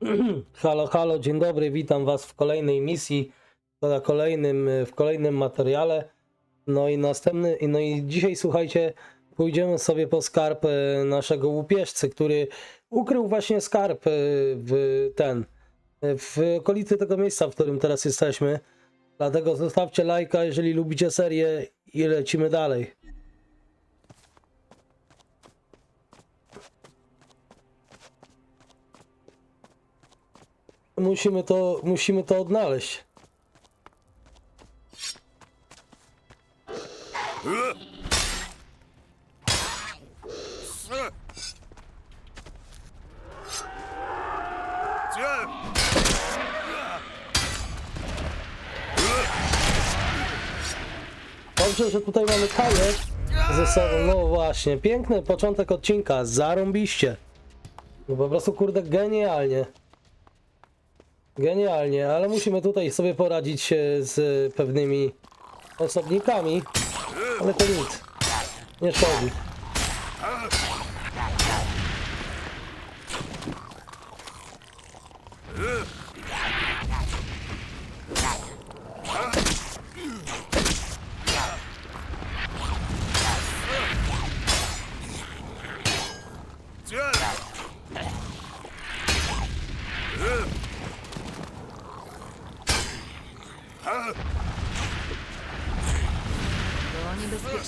Halo, halo, dzień dobry, witam was w kolejnej misji, na kolejnym, w kolejnym materiale. No i następny, no i dzisiaj słuchajcie, pójdziemy sobie po skarb e, naszego łupieżcy, który ukrył właśnie skarb e, w ten, e, w okolicy tego miejsca, w którym teraz jesteśmy. Dlatego zostawcie lajka, jeżeli lubicie serię i lecimy dalej. Musimy to, musimy to odnaleźć. Dobrze, że tutaj mamy Kaję ze sobą. No właśnie, piękny początek odcinka, zarąbiście. No po prostu kurde genialnie. Genialnie, ale musimy tutaj sobie poradzić się z pewnymi osobnikami. Ale to nic. Nie szkodzi. Gdzie?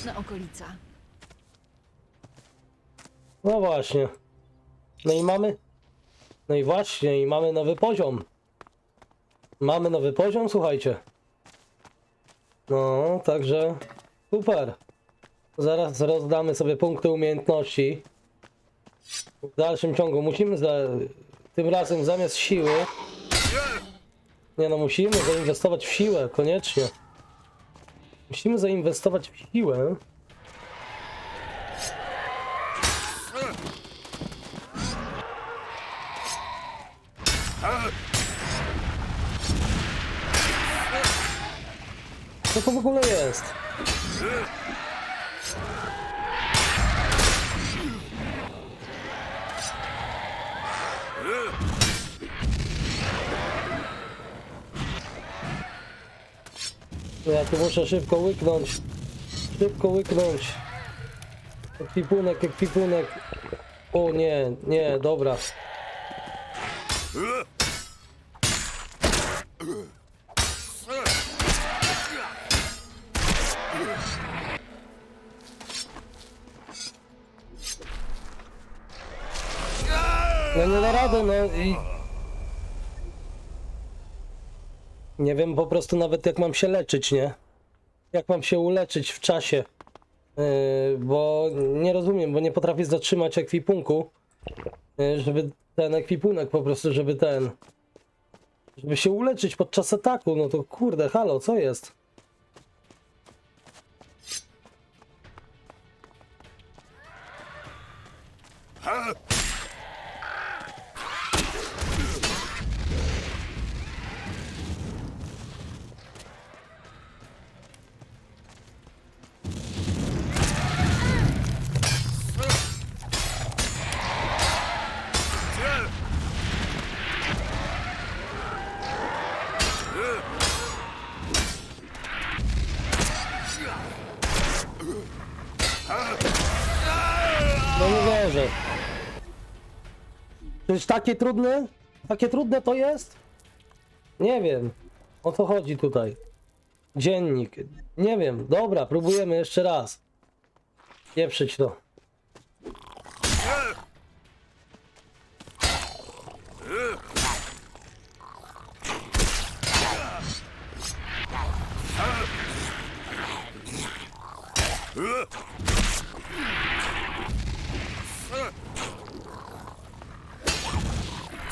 To niebezpieczna okolica. No właśnie. No i mamy. No i właśnie, i mamy nowy poziom. Mamy nowy poziom, słuchajcie. No, także super. Zaraz rozdamy sobie punkty umiejętności. W dalszym ciągu musimy za, tym razem zamiast siły. Nie no, musimy zainwestować w siłę, koniecznie. Musimy zainwestować w siłę. Co to w ogóle jest? Ja tu muszę szybko łyknąć. Szybko łyknąć. Ekwipunek, ekwipunek. O nie, nie, dobra. No nie da rady, no i... Nie wiem po prostu nawet jak mam się leczyć, nie? Jak mam się uleczyć w czasie. Yy, bo nie rozumiem, bo nie potrafię zatrzymać ekwipunku. Yy, żeby ten ekwipunek po prostu, żeby ten... Żeby się uleczyć podczas ataku, no to kurde, halo, co jest? Gdzie? Przecież takie trudne? Takie trudne to jest? Nie wiem. O co chodzi tutaj? Dziennik. Nie wiem. Dobra, próbujemy jeszcze raz. Pieprzyć to.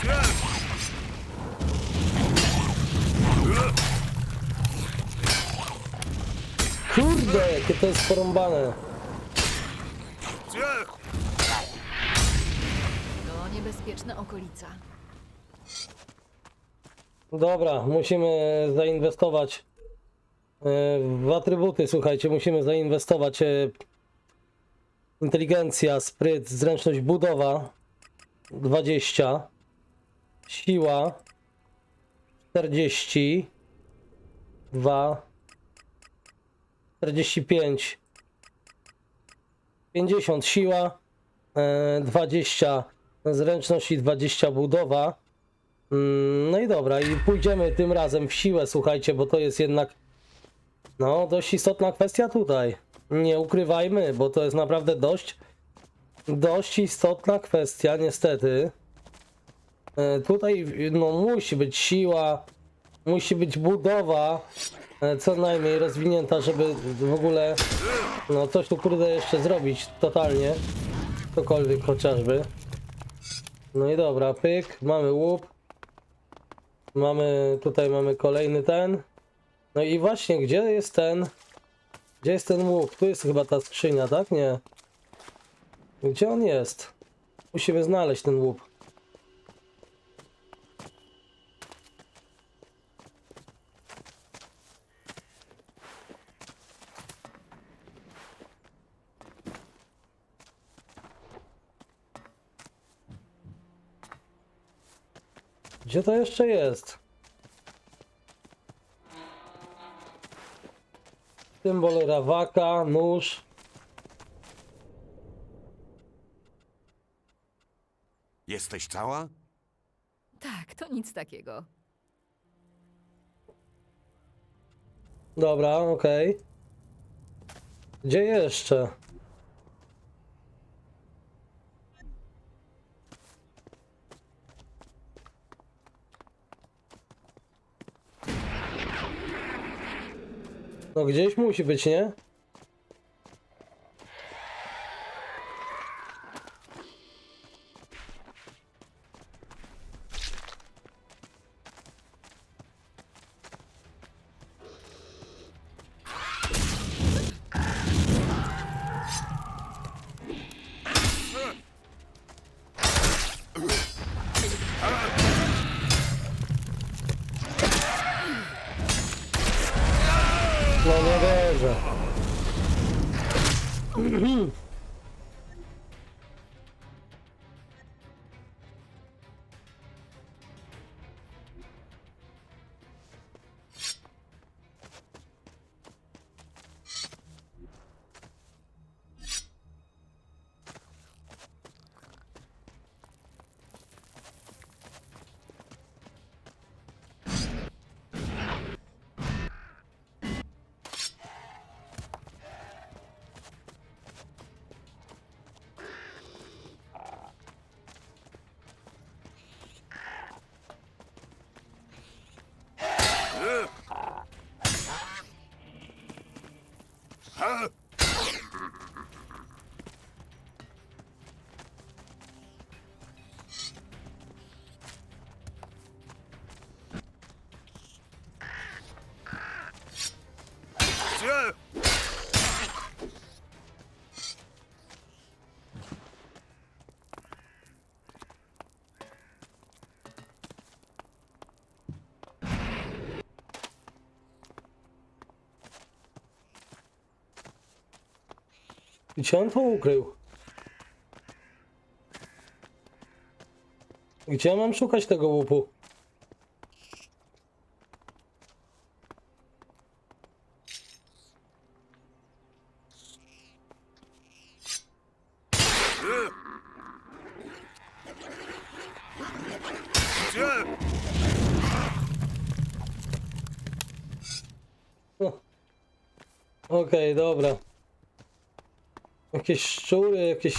Gdzie? Gdzie? Kurde, jakie to jest porąbane. To niebezpieczna okolica. Dobra, musimy zainwestować e, w atrybuty, słuchajcie, musimy zainwestować e, inteligencja, spryt, zręczność budowa 20 siła 40, 2, 45, 50 siła, e, 20 zręczność i 20 budowa. Mm, No i dobra, i pójdziemy tym razem w siłę, słuchajcie, bo to jest jednak no dość istotna kwestia tutaj. Nie ukrywajmy, bo to jest naprawdę dość dość istotna kwestia, niestety. E, Tutaj no, musi być siła, musi być budowa, e, co najmniej rozwinięta, żeby w ogóle no coś tu kurde jeszcze zrobić totalnie. Cokolwiek chociażby. No i dobra, pyk, mamy łup. Mamy, tutaj mamy kolejny ten. No i właśnie, gdzie jest ten? Gdzie jest ten łup? Tu jest chyba ta skrzynia, tak? Nie. Gdzie on jest? Musimy znaleźć ten łup. Gdzie to jeszcze jest? Symbol rawaka, nóż. Jesteś cała? Tak, to nic takiego. Dobra, okej. Gdzie jeszcze? No gdzieś musi być, nie? Gdzie? On to ukrył? Gdzie mam szukać tego łupu? No. Okej, dobra. Jakieś szczury, jakieś...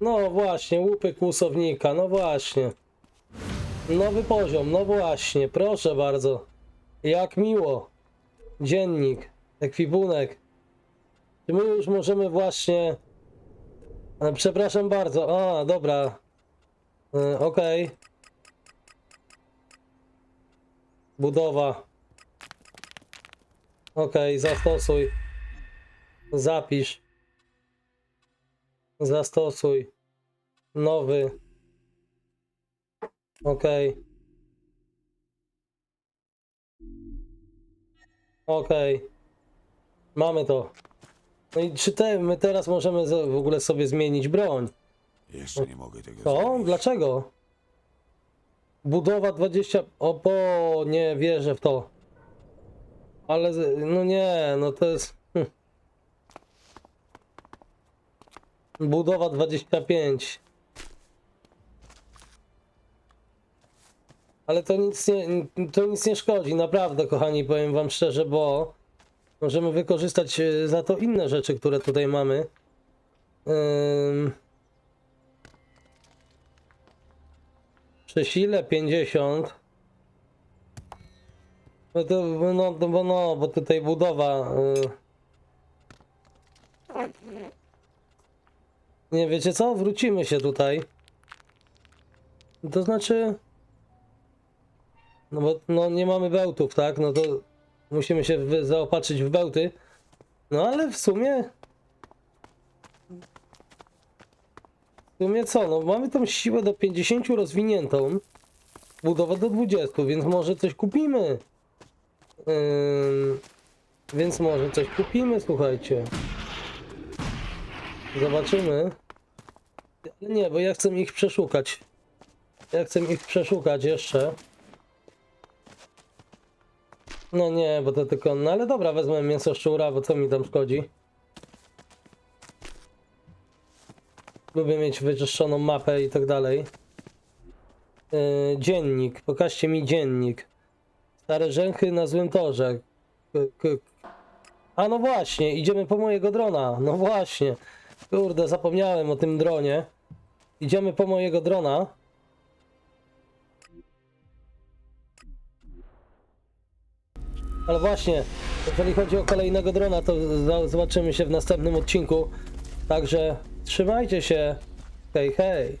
No właśnie, łupy kłusownika, no właśnie. Nowy poziom, no właśnie, proszę bardzo. Jak miło. Dziennik, ekwipunek. Czy my już możemy właśnie... E, Przepraszam bardzo, a dobra. E, Okej. Budowa. Okej, zastosuj. Zapisz. Zastosuj. Nowy. Okej. Okej. Mamy to. No i czy te, my teraz możemy za- w ogóle sobie zmienić broń? Jeszcze nie mogę tego Co? zrobić. Dlaczego? Budowa 20. O, po, nie wierzę w to. Ale, no nie, no to jest. hm. Budowa 25. Ale to nic nie, to nic nie szkodzi, naprawdę, kochani, powiem wam szczerze, bo możemy wykorzystać e, za to inne rzeczy, które tutaj mamy. Ym... Przesile 50. No to, no, bo no, bo tutaj budowa. y. Nie wiecie co? Wrócimy się tutaj. To znaczy. No bo no, nie mamy bełtów, tak? No to musimy się zaopatrzyć w bełty. No ale w sumie. W sumie co? No mamy tą siłę do 50 rozwiniętą. Budowa do 20, więc może coś kupimy. Więc może coś kupimy, słuchajcie. Zobaczymy. Nie, bo ja chcę ich przeszukać. Ja chcę ich przeszukać jeszcze. No nie, bo to tylko. No ale dobra, wezmę mięso szczura, bo co mi tam szkodzi? Lubię mieć wyczyszczoną mapę i tak dalej. Yy, dziennik. Pokażcie mi dziennik. Stare rzęchy na złym torze. A no właśnie, idziemy po mojego drona. No właśnie. Kurde, zapomniałem o tym dronie. Idziemy po mojego drona. Ale właśnie, jeżeli chodzi o kolejnego drona, to zobaczymy się w następnym odcinku. Także trzymajcie się. Hej, hej.